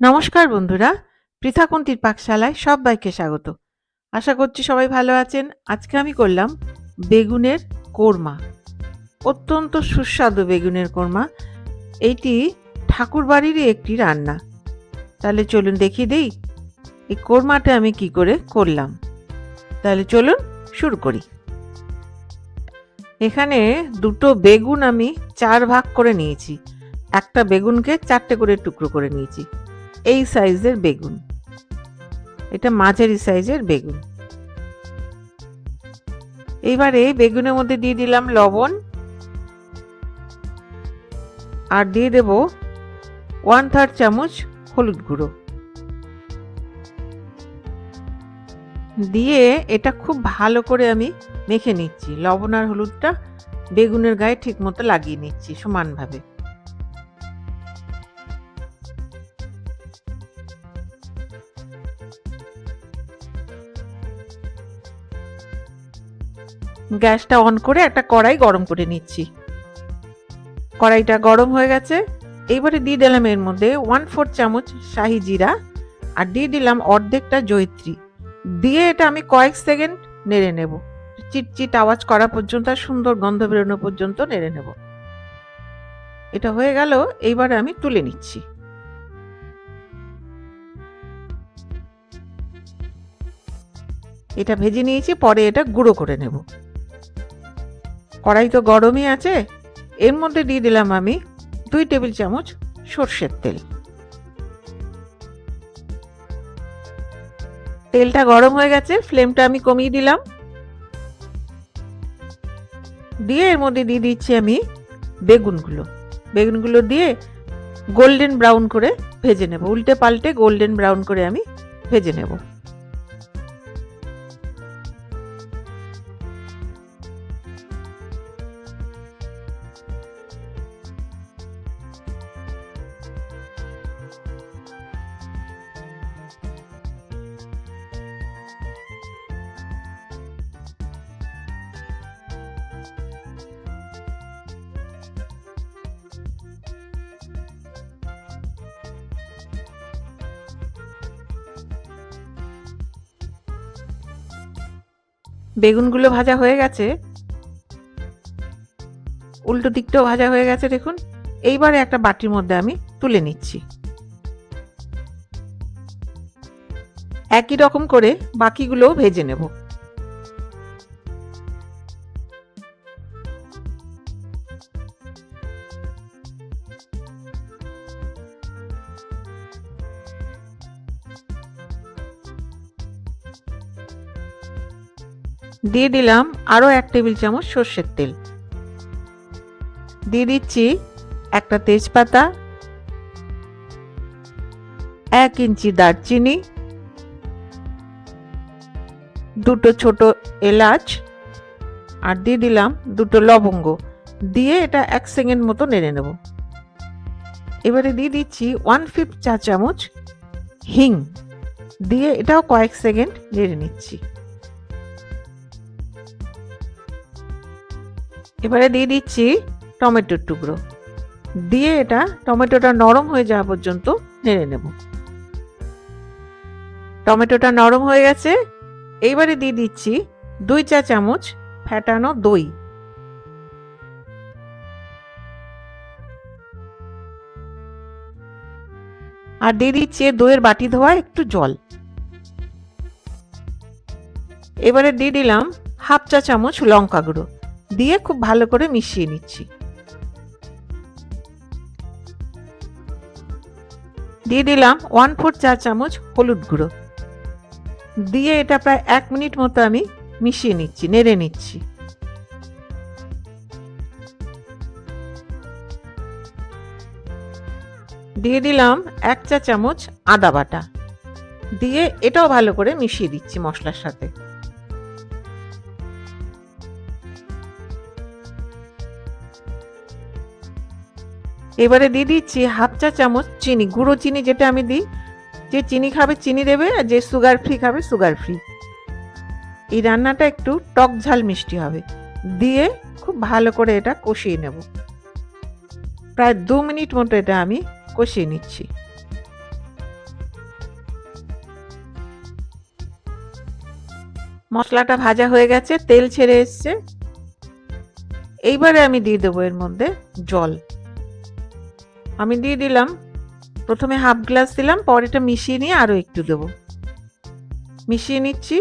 নমস্কার বন্ধুরা, পৃথাকুন্তির পাকশালায় সবাইকে স্বাগত। আশা করছি সবাই ভালো আছেন। আজকে আমি করলাম বেগুনের কোরমা, অত্যন্ত সুস্বাদু বেগুনের কোরমা। এইটি ঠাকুর বাড়িরই একটি রান্না। তাহলে চলুন দেখিয়ে দেই, এই কোরমাটা আমি কি করে করলাম। তাহলে চলুন শুরু করি। এখানে দুটো বেগুন আমি চার ভাগ করে নিয়েছি। একটা বেগুনকে চারটে করে টুকরো করে নিয়েছি। এই সাইজের বেগুন। এটা মাঝারি সাইজের বেগুন। এইবারে বেগুনের মধ্যে দিয়ে দিলাম লবণ আর দিয়ে দেব ওয়ান থার্ড চামচ হলুদ গুঁড়ো। দিয়ে এটা খুব ভালো করে আমি মেখে নিচ্ছি। লবণ আর হলুদটা বেগুনের গায়ে ঠিক মতো লাগিয়ে নিচ্ছি সমানভাবে। গ্যাসটা অন করে একটা কড়াই গরম করে নিচ্ছি। কড়াইটা গরম হয়ে গেছে। এইবারে দিয়ে দিলাম এর মধ্যে ওয়ান ফোর চামচ শাহি জিরা আর দিয়ে দিলাম অর্ধেকটা জয়িত্রী। দিয়ে এটা আমি কয়েক সেকেন্ড নেড়ে নেব। চিটচিট আওয়াজ করা পর্যন্ত আর সুন্দর গন্ধ বেরোনো পর্যন্ত নেড়ে নেব। এটা হয়ে গেল, এইবারে আমি তুলে নিচ্ছি। এটা ভেজে নিয়েছি, পরে এটা গুঁড়ো করে নেব। কড়াই তো গরমই আছে। এর মধ্যে দিয়ে দিলাম আমি দুই টেবিল চামচ সর্ষের তেল। তেলটা গরম হয়ে গেছে, ফ্লেমটা আমি কমিয়ে দিলাম। দিয়ে এর মধ্যে দিয়ে দিচ্ছি আমি বেগুনগুলো। বেগুনগুলো দিয়ে গোল্ডেন ব্রাউন করে ভেজে নেব। উল্টে পাল্টে গোল্ডেন ব্রাউন করে আমি ভেজে নেব। বেগুনগুলো ভাজা হয়ে গেছে। উল্টো দিকটাও ভাজা হয়ে গেছে, দেখুন। এইবারে একটা বাটির মধ্যে আমি তুলে নিচ্ছি। একই রকম করে বাকিগুলোও ভেজে নেব। দিয়ে দিলাম আরও এক টেবিল চামচ সর্ষের তেল। দিয়ে দিচ্ছি একটা তেজপাতা, এক ইঞ্চি দারচিনি, দুটো ছোট এলাচ, আর দিয়ে দিলাম দুটো লবঙ্গ। দিয়ে এটা এক সেকেন্ড মতো নেড়ে নেব। এবারে দিয়ে দিচ্ছি ওয়ান ফিফথ চা চামচ হিং। দিয়ে এটাও কয়েক সেকেন্ড নেড়ে নিচ্ছি। এবারে দিয়ে দিচ্ছি টমেটোর টুকরো। দিয়ে এটা টমেটোটা নরম হয়ে যাওয়া পর্যন্ত নেড়ে নেব। টমেটোটা নরম হয়ে গেছে। এইবারে দিয়ে দিচ্ছি দুই চা চামচ ফ্যাটানো দই। আর দিয়ে দিচ্ছি দইয়ের বাটি ধোয়া একটু জল। এবারে দিয়ে দিলাম হাফ চা চামচ লঙ্কা গুঁড়ো। দিয়ে খুব ভালো করে মিশিয়ে নিচ্ছি। দিয়ে দিলাম ওয়ান ফোর চা চামচ হলুদ গুঁড়ো। দিয়ে এটা প্রায় এক মিনিট মতো আমি মিশিয়ে নিচ্ছি, নেড়ে নিচ্ছি। দিয়ে দিলাম এক চা চামচ আদা বাটা। দিয়ে এটাও ভালো করে মিশিয়ে দিচ্ছি মশলার সাথে। এবারে দিয়ে দিচ্ছি হাফ চা চামচ চিনি, গুঁড়ো চিনি যেটা আমি দিই। যে চিনি খাবে চিনি দেবে আর যে সুগার ফ্রি খাবে সুগার ফ্রি। এই রান্নাটা একটু টক ঝাল মিষ্টি হবে। দিয়ে খুব ভালো করে এটা কষিয়ে নেব। প্রায় দু মিনিট মতো এটা আমি কষিয়ে নিচ্ছি। মশলাটা ভাজা হয়ে গেছে, তেল ছেড়ে এসছে। এইবারে আমি দিয়ে দেবো এর মধ্যে জল। আমি দিয়ে দিলাম। প্রথমে হাফ গ্লাস দিলাম, পরে এটা মিশিয়ে নিয়ে আরও একটু দেবো। মিশিয়ে নিচ্ছি।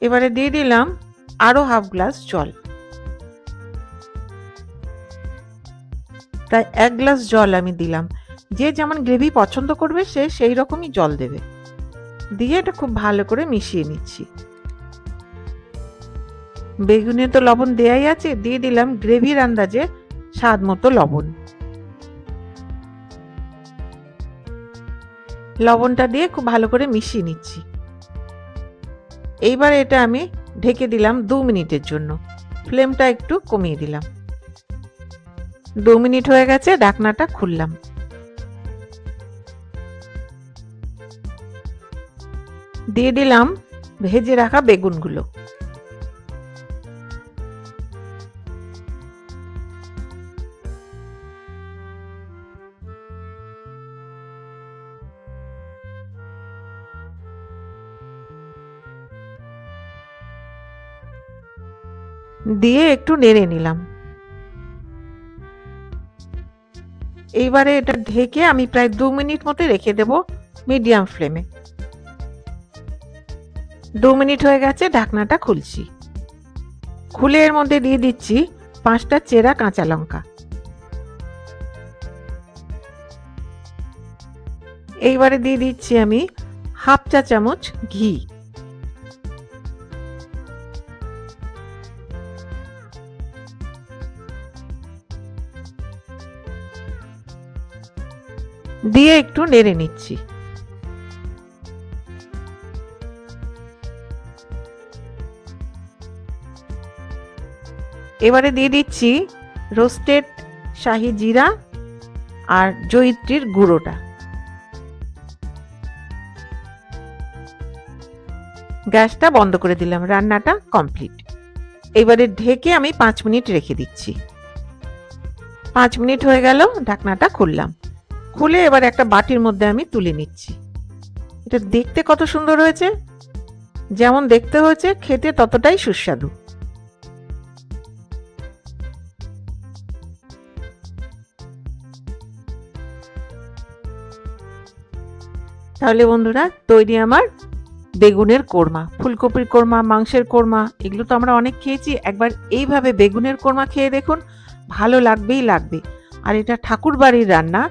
এবারে দিয়ে দিলাম আরও হাফ গ্লাস জল। প্রায় এক গ্লাস জল আমি দিলাম। যে যেমন গ্রেভি পছন্দ করবে সে সেই রকমই জল দেবে। দিয়ে এটা খুব ভালো করে মিশিয়ে নিচ্ছি। বেগুনে তো লবণ দেয়াই আছে, দিয়ে দিলাম গ্রেভির আন্দাজে স্বাদ মতো লবণ। লবণটা দিয়ে খুব ভালো করে মিশিয়ে নিচ্ছি। এইবার এটা আমি ঢেকে দিলাম দু মিনিটের জন্য। ফ্লেমটা একটু কমিয়ে দিলাম। দু মিনিট হয়ে গেছে, ডাকনাটা খুললাম। দিয়ে দিলাম ভেজে রাখা বেগুনগুলো। দিয়ে একটু নেড়ে নিলাম। এইবারে এটা ঢেকে আমি প্রায় দু মিনিট মতো রেখে দেব মিডিয়াম ফ্লেমে। দু মিনিট হয়ে গেছে, ঢাকনাটা খুলছি। খুলে এর মধ্যে দিয়ে দিচ্ছি পাঁচটা চেরা কাঁচা লঙ্কা। এইবারে দিয়ে দিচ্ছি আমি হাফ চা চামচ ঘি। দিয়ে একটু নেড়ে নিচ্ছি। এবারে দিয়ে দিচ্ছি রোস্টেড শাহি জিরা আর জয়িত্রীর গুঁড়োটা। গ্যাসটা বন্ধ করে দিলাম, রান্নাটা কমপ্লিট। এবারে ঢেকে আমি পাঁচ মিনিট রেখে দিচ্ছি। পাঁচ মিনিট হয়ে গেল, ঢাকনাটা খুললাম। খুলে এবার একটা বাটির মধ্যে আমি তুলে নিচ্ছি। এটা দেখতে কত সুন্দর হয়েছে। যেমন দেখতে হয়েছে, খেতে ততটাই সুস্বাদু। তাহলে বন্ধুরা, তৈরি আমার বেগুনের কোরমা, ফুলকপির কোরমা, মাংসের কোরমা, এগুলো তো আমরা অনেক খেয়েছি। একবার এইভাবে বেগুনের কোরমা খেয়ে দেখুন, ভালো লাগবেই লাগবে। আর এটা ঠাকুর বাড়ির রান্না